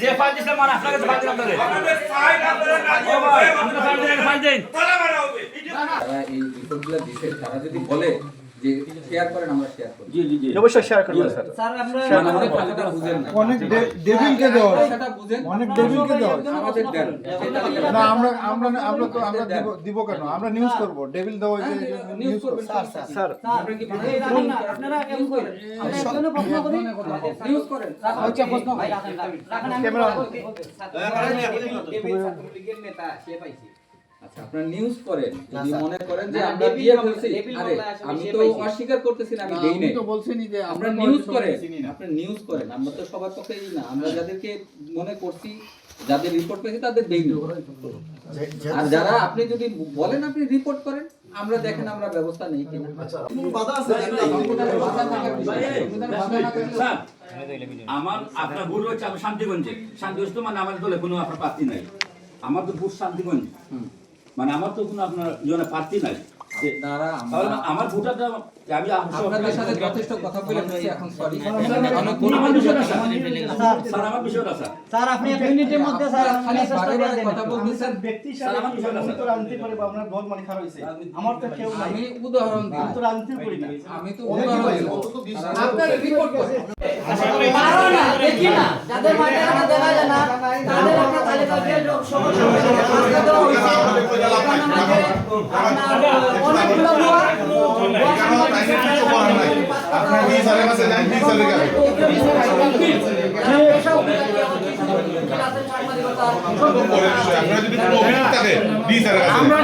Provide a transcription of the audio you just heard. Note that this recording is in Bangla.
যে ফাইল দিছে মানে আপনার কাছে ফাইল দিলাম তাহলে। ফাইল দিন তারা এই রিপোর্টগুলো দিছে, তারা যদি বলে শেয়ার করেন আমরা শেয়ার করি জি জি জি অবশ্যই শেয়ার করবেন স্যার স্যার আমরা মানে অনেক কথাটা বুঝেন না অনেক ডে- দেওয়া কথাটা বুঝেন অনেক ডেভিলকে দেওয়া আমাদের দেন না আমরা আমরা আমরা তো আমরা দিব দিব কেন আমরা নিউজ করব ডেভিল দেওয়া যে নিউজ নিউজ করবেন স্যার স্যার আপনারা কি বানান? এই রাখেন না, আপনারা কেমন করেন আমরা একজনে প্রশ্ন করি নিউজ করেন আচ্ছা প্রশ্ন ভাই রাখেন রাখেন আমি ক্যামেরা আচ্ছা আপনারা নিউজ করেন। যদি মনে করেন যে আমরা ডেভিল দিয়ে ফেলছি আরে আমি তো অস্বীকার করতেছি না আমি দেই নাই। তো বলছেনই যে আপনারা নিউজ করেন আপনারা নিউজ করেন আমরা তো সবার পক্ষেই না। আমরা যাদেরকে মনে করছি যাদের রিপোর্ট পেয়েছি তাদের দেই না আর যারা আপনি যদি বলেন আপনি রিপোর্ট করেন আমরা দেখেন আমরা ব্যবস্থা নেই কিনা। স্যার আমার আপনার ভুল হচ্ছে আমি শান্তিগঞ্জে। শান্তিগঞ্জ তো মানে আমাদের দলে কোনো আপনার প্রার্থী নাই। আমার তো ভোট শান্তিগঞ্জ। হুম। মানে আমার তো কোনো আপনার জনে প্রার্থী নাই। আমরা ভোটারটা আমি আপনাদের সাথে যথেষ্ট কথা বলে এখন সরি স্যার স্যার স্যার আমার বিষয়টা স্যার। স্যার আপনি এক মিনিটের মধ্যে স্যার খালি বারে দিয়ে বারে দেন কথা বলতেছেন। ব্যক্তি স্যার, আমার বিষয়টা তো স্যার। রাজনীতি করি আপনার দল মানে খারাপ হয়েছে। আমার তো কেউ আমি উদাহরণ দিই। তো রাজনীতি করি না। আমি তো উদাহরণ দিই। আপনার রিপোর্ট করেন। পারো না দেখি না। যাদের মাঠে দেখা যায় না তাদের একটা তালিকা দিয়ে সমস্যা কাছে আমরা